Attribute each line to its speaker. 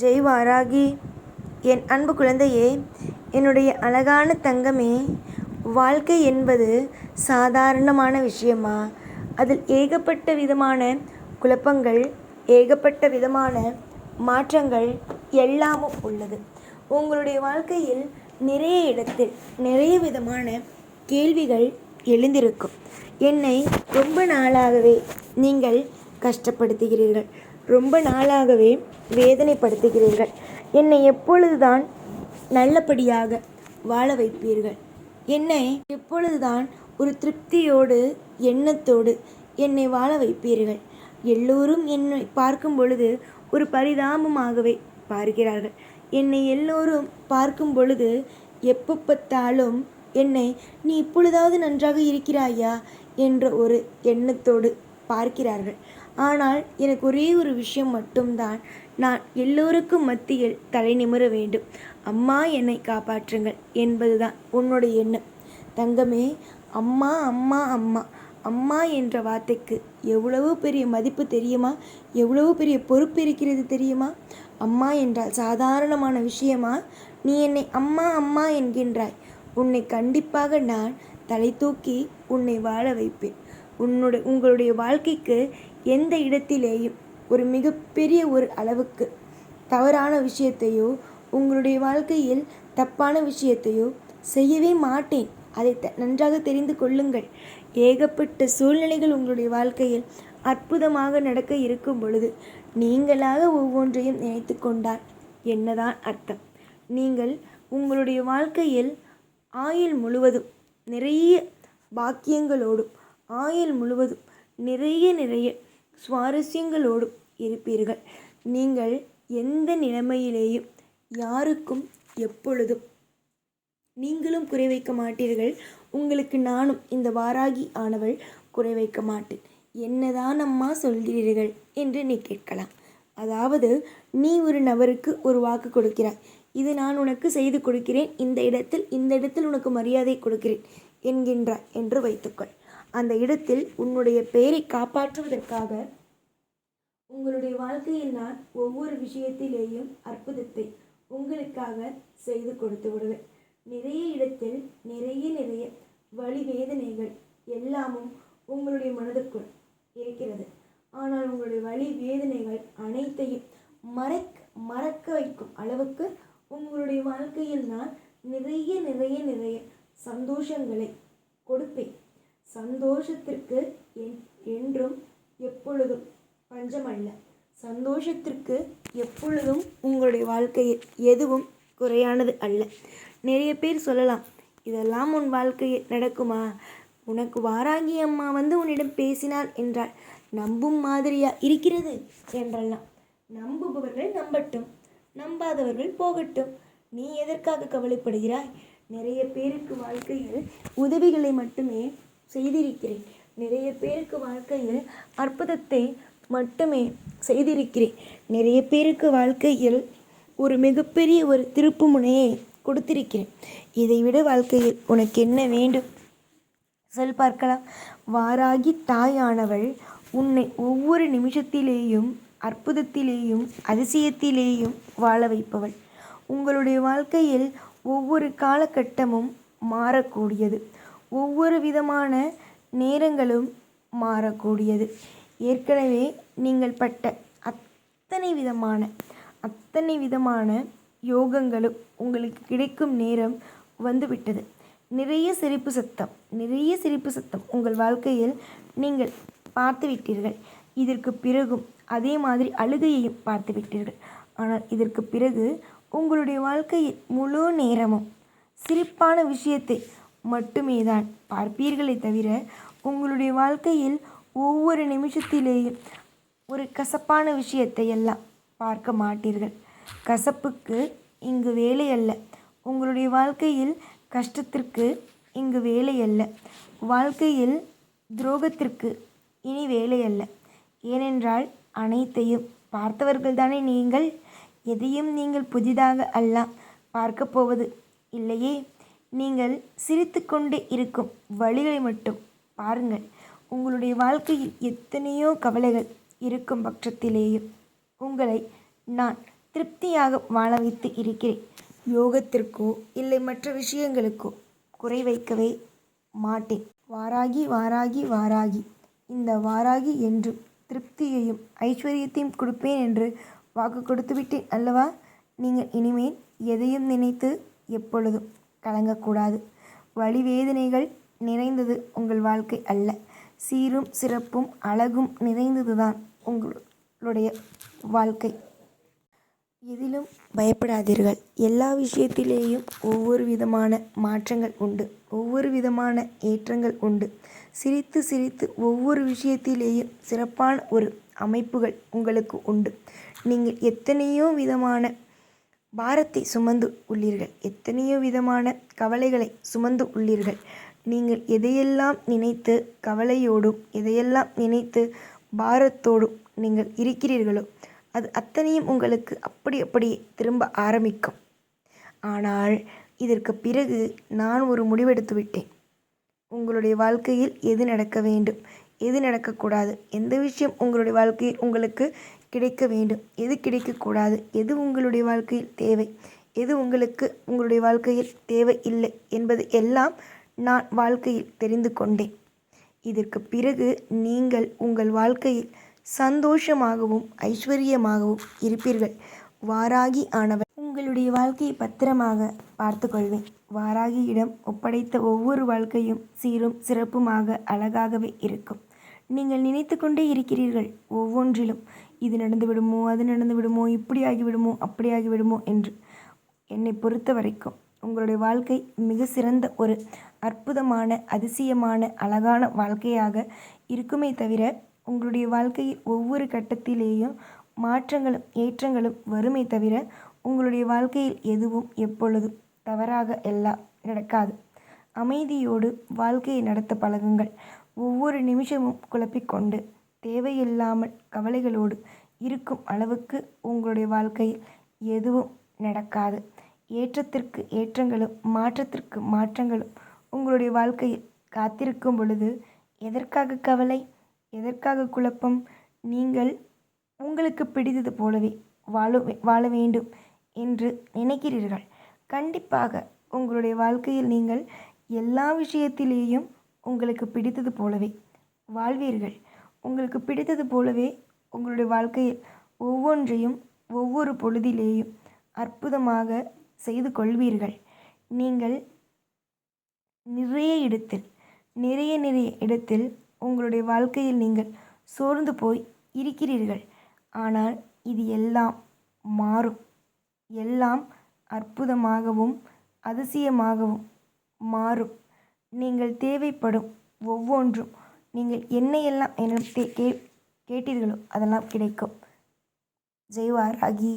Speaker 1: ஜெய் வாராகி என் அன்பு குழந்தையே என்னுடைய அழகான தங்கமே வாழ்க்கை என்பது சாதாரணமான விஷயமா? அதில் ஏகப்பட்ட விதமான குழப்பங்கள் ஏகப்பட்ட விதமான மாற்றங்கள் எல்லாமும் உள்ளது. உங்களுடைய வாழ்க்கையில் நிறைய இடத்தில் நிறைய விதமான கேள்விகள் எழுந்திருக்கும். என்னை ரொம்ப நாளாகவே நீங்கள் கஷ்டப்படுத்துகிறீர்கள். ரொம்ப நாளாகவே வேதனைப்படுத்துகிறீர்கள். என்னை எப்பொழுதுதான் நல்லபடியாக வாழ வைப்பீர்கள்? என்னை எப்பொழுதுதான் ஒரு திருப்தியோடு எண்ணத்தோடு என்னை வாழ வைப்பீர்கள்? எல்லோரும் என்னை பார்க்கும் பொழுது ஒரு பரிதாபமாகவே பார்க்கிறார்கள். என்னை எல்லோரும் பார்க்கும் பொழுது எப்போ பார்த்தாலும் என்னை நீ இப்பொழுதாவது நன்றாக இருக்கிறாயா? என்ற ஒரு எண்ணத்தோடு பார்க்கிறார்கள். ஆனால் எனக்கு ஒரே ஒரு விஷயம் மட்டும்தான். நான் எல்லோருக்கும் மத்தியில் தலை நிமிர வேண்டும். அம்மா என்னை காப்பாற்றுங்கள் என்பதுதான் உன்னுடைய எண்ணம். தங்கமே அம்மா அம்மா அம்மா. அம்மா என்ற வார்த்தைக்கு எவ்வளவு பெரிய மதிப்பு தெரியுமா? எவ்வளவு பெரிய பொறுப்பு இருக்கிறது தெரியுமா? அம்மா என்றால் சாதாரணமான விஷயமா? நீ என்னை அம்மா அம்மா என்கின்றாய். உன்னை கண்டிப்பாக நான் தலை தூக்கி உன்னை வாழ வைப்பேன். உன்னுடைய உங்களுடைய வாழ்க்கைக்கு எந்த இடத்திலேயும் ஒரு மிகப்பெரிய ஒரு அளவுக்கு தவறான விஷயத்தையோ உங்களுடைய வாழ்க்கையில் தப்பான விஷயத்தையோ செய்யவே மாட்டேன். அதை த நன்றாக தெரிந்து கொள்ளுங்கள். ஏகப்பட்ட சூழ்நிலைகள் உங்களுடைய வாழ்க்கையில் அற்புதமாக நடக்க இருக்கும் பொழுது நீங்களாக ஒவ்வொன்றையும் நினைத்து கொண்டால் என்னதான் அர்த்தம்? நீங்கள் உங்களுடைய வாழ்க்கையில் ஆயுள் முழுவதும் நிறைய பாக்கியங்களோடும் ஆயுள் முழுவதும் நிறைய நிறைய சுவாரஸ்யங்களோடும் இருப்பீர்கள். நீங்கள் எந்த நிலைமையிலேயும் யாருக்கும் எப்பொழுதும் நீங்களும் குறை வைக்க மாட்டீர்கள். உங்களுக்கு நானும் இந்த வாராகி ஆனவள் குறை வைக்க மாட்டேன். என்னதான் அம்மா சொல்கிறீர்கள் என்று நீ கேட்கலாம். அதாவது நீ ஒரு நபருக்கு ஒரு வாக்கு கொடுக்கிறாய். இது நான் உனக்கு செய்து கொடுக்கிறேன். இந்த இடத்தில் இந்த இடத்தில் உனக்கு மரியாதை கொடுக்கிறேன் என்கின்றாய் என்று வைத்துக்கொள். அந்த இடத்தில் உன்னுடைய பெயரை காப்பாற்றுவதற்காக உங்களுடைய வாழ்க்கையில் நான் ஒவ்வொரு விஷயத்திலேயும் அற்புதத்தை உங்களுக்காக செய்து கொடுத்து விடுவேன். நிறைய இடத்தில் நிறைய நிறைய வழி வேதனைகள் எல்லாமும் உங்களுடைய மனதுக்குள் இருக்கிறது. ஆனால் உங்களுடைய வழி வேதனைகள் அனைத்தையும் மறைக்க மறக்க வைக்கும் அளவுக்கு உங்களுடைய வாழ்க்கையில் நான் நிறைய நிறைய நிறைய சந்தோஷங்களை கொடுப்பேன். சந்தோஷத்திற்கு என் என்றும் எப்பொழுதும் பஞ்சமல்ல. சந்தோஷத்திற்கு எப்பொழுதும் உங்களுடைய வாழ்க்கை எதுவும் குறையானது அல்ல. நிறைய பேர் சொல்லலாம் இதெல்லாம் உன் வாழ்க்கையில் நடக்குமா? உனக்கு வாராகி அம்மா வந்து உன்னிடம் பேசினாள் என்றால் நம்பும் மாதிரியா இருக்கிறது? என்றெல்லாம். நம்புபவர்கள் நம்பட்டும் நம்பாதவர்கள் போகட்டும். நீ எதற்காக கவலைப்படுகிறாய்? நிறைய பேருக்கு வாழ்க்கையில் உதவிகளை மட்டுமே செய்திருக்கிறேன். நிறைய பேருக்கு வாழ்க்கையில் அற்புதத்தை மட்டுமே செய்திருக்கிறேன். நிறைய பேருக்கு வாழ்க்கையில் ஒரு மிகப்பெரிய ஒரு திருப்பு முனையை கொடுத்திருக்கிறேன். இதைவிட வாழ்க்கையில் உனக்கு என்ன வேண்டும்? சொல் பார்க்கலாம். வாராகி தாயானவள் உன்னை ஒவ்வொரு நிமிஷத்திலேயும் அற்புதத்திலேயும் அதிசயத்திலேயும் வாழ வைப்பவள். உங்களுடைய வாழ்க்கையில் ஒவ்வொரு காலகட்டமும் மாறக்கூடியது. ஒவ்வொரு விதமான நேரங்களும் மாறக்கூடியது. ஏற்கனவே நீங்கள் பட்ட அத்தனை விதமான அத்தனை விதமான யோகங்களும் உங்களுக்கு கிடைக்கும் நேரம் வந்துவிட்டது. நிறைய சிரிப்பு சத்தம் நிறைய சிரிப்பு சத்தம் உங்கள் வாழ்க்கையில் நீங்கள் பார்த்து விட்டீர்கள் இதற்கு பிறகும் அதே மாதிரி அழுகையையும் பார்த்து விட்டீர்கள் ஆனால் இதற்கு பிறகு உங்களுடைய வாழ்க்கையில் முழு நேரமும் சிரிப்பான விஷயத்தை மட்டுமே தான் பார்ப்பீர்களே தவிர உங்களுடைய வாழ்க்கையில் ஒவ்வொரு நிமிஷத்திலேயும் ஒரு கசப்பான விஷயத்தை எல்லாம் பார்க்க மாட்டீர்கள். கசப்புக்கு இங்கு வேலை அல்ல. உங்களுடைய வாழ்க்கையில் கஷ்டத்திற்கு இங்கு வேலை அல்ல. வாழ்க்கையில் துரோகத்திற்கு இனி வேலை அல்ல. ஏனென்றால் அனைத்தையும் பார்த்தவர்கள் தானே நீங்கள்? எதையும் நீங்கள் புதிதாக அல்ல பார்க்க போவது இல்லையே? நீங்கள் சிரித்துக்கொண்டே இருக்கும் வழிகளை மட்டும் பாருங்கள். உங்களுடைய வாழ்க்கையில் எத்தனையோ கவலைகள் இருக்கும் பட்சத்திலேயும் உங்களை நான் திருப்தியாக வாழ வைத்து இருக்கிறேன். யோகத்திற்கோ இல்லை மற்ற விஷயங்களுக்கோ குறை வைக்கவே மாட்டேன். வாராகி வாராகி வாராகி. இந்த வாராகி என்று திருப்தியையும் ஐஸ்வர்யத்தையும் கொடுப்பேன் என்று வாக்கு கொடுத்துவிட்டேன் அல்லவா? நீங்கள் இனிமேல் எதையும் நினைத்து எப்பொழுதும் கலங்கக்கூடாது. வழிவேதனைகள் நிறைந்தது உங்கள் வாழ்க்கை அல்ல. சீரும் சிறப்பும் அழகும் நிறைந்ததுதான் உங்களுடைய வாழ்க்கை. எதிலும் பயப்படாதீர்கள். எல்லா விஷயத்திலேயும் ஒவ்வொரு விதமான மாற்றங்கள் உண்டு. ஒவ்வொரு விதமான ஏற்றங்கள் உண்டு. சிரித்து சிரித்து ஒவ்வொரு விஷயத்திலேயும் சிறப்பான ஒரு அமைப்புகள் உங்களுக்கு உண்டு. நீங்கள் எத்தனையோ விதமான பாரத்தை சுமந்து உள்ளீர்கள். எத்தனையோ விதமான கவலைகளை சுமந்து உள்ளீர்கள். நீங்கள் எதையெல்லாம் நினைத்து கவலையோடும் எதையெல்லாம் நினைத்து பாரத்தோடும் நீங்கள் இருக்கிறீர்களோ அது அத்தனையும் உங்களுக்கு அப்படி அப்படியே திரும்ப ஆரம்பிக்கும். ஆனால் இதற்கு பிறகு நான் ஒரு முடிவெடுத்து விட்டேன் உங்களுடைய வாழ்க்கையில் எது நடக்க வேண்டும்? எது நடக்கக்கூடாது. எந்த விஷயம் உங்களுடைய வாழ்க்கையில் உங்களுக்கு கிடைக்க வேண்டும்? எது கிடைக்கக்கூடாது? எது உங்களுடைய வாழ்க்கையில் தேவை? எது உங்களுக்கு உங்களுடைய வாழ்க்கையில் தேவை இல்லை என்பது எல்லாம் நான் வாழ்க்கையில் தெரிந்து கொண்டேன். இதற்கு பிறகு நீங்கள் உங்கள் வாழ்க்கையில் சந்தோஷமாகவும் ஐஸ்வர்யமாகவும் இருப்பீர்கள். வாராகி ஆனவர் உங்களுடைய வாழ்க்கையை பத்திரமாக பார்த்து கொள்வேன் வாராகியிடம் ஒப்படைத்த ஒவ்வொரு வாழ்க்கையும் சீரும் சிறப்புமாக அழகாகவே இருக்கும். நீங்கள் நினைத்து கொண்டே இருக்கிறீர்கள் ஒவ்வொன்றிலும். இது நடந்து விடுமோ அது நடந்து விடுமோ இப்படி ஆகிவிடுமோ அப்படி ஆகிவிடுமோ என்று. என்னை பொறுத்த வரைக்கும் உங்களுடைய வாழ்க்கை மிக சிறந்த ஒரு அற்புதமான அதிசயமான அழகான வாழ்க்கையாக இருக்குமே தவிர உங்களுடைய வாழ்க்கையில் ஒவ்வொரு கட்டத்திலேயும் மாற்றங்களும் ஏற்றங்களும் வருமே தவிர உங்களுடைய வாழ்க்கையில் எதுவும் எப்பொழுதும் தவறாக எல்லாம் நடக்காது. அமைதியோடு வாழ்க்கையை நடத்த பழகுங்கள். ஒவ்வொரு நிமிஷமும் குழப்பிக்கொண்டு தேவையில்லாமல் கவலைகளோடு இருக்கும் அளவுக்கு உங்களுடைய வாழ்க்கையில் எதுவும் நடக்காது. ஏற்றத்திற்கு ஏற்றங்களும் மாற்றத்திற்கு மாற்றங்களும் உங்களுடைய வாழ்க்கையில் காத்திருக்கும் பொழுது எதற்காக கவலை எதற்காக குழப்பம்? நீங்கள் உங்களுக்கு பிடித்தது போலவே வாழ வாழ வேண்டும் என்று நினைக்கிறீர்கள். கண்டிப்பாக உங்களுடைய வாழ்க்கையில் நீங்கள் எல்லா விஷயத்திலேயும் உங்களுக்கு பிடித்தது போலவே. வாழ்வீர்கள். உங்களுக்கு பிடித்தது போலவே உங்களுடைய வாழ்க்கையில் ஒவ்வொன்றையும் ஒவ்வொரு பொழுதிலேயும் அற்புதமாக செய்து கொள்வீர்கள். நீங்கள் நிறைய இடத்தில் நிறைய நிறைய இடத்தில் உங்களுடைய வாழ்க்கையில் நீங்கள் சோர்ந்து போய் இருக்கிறீர்கள். ஆனால் இது எல்லாம் மாறும். எல்லாம் அற்புதமாகவும் அதிசயமாகவும் மாறும். நீங்கள் தேவைப்படும் ஒவ்வொன்றும் நீங்கள் என்னையெல்லாம் என்னிடம் கே கேட்டீர்களோ அதெல்லாம் கிடைக்கும். ஜெய்வா ராகி.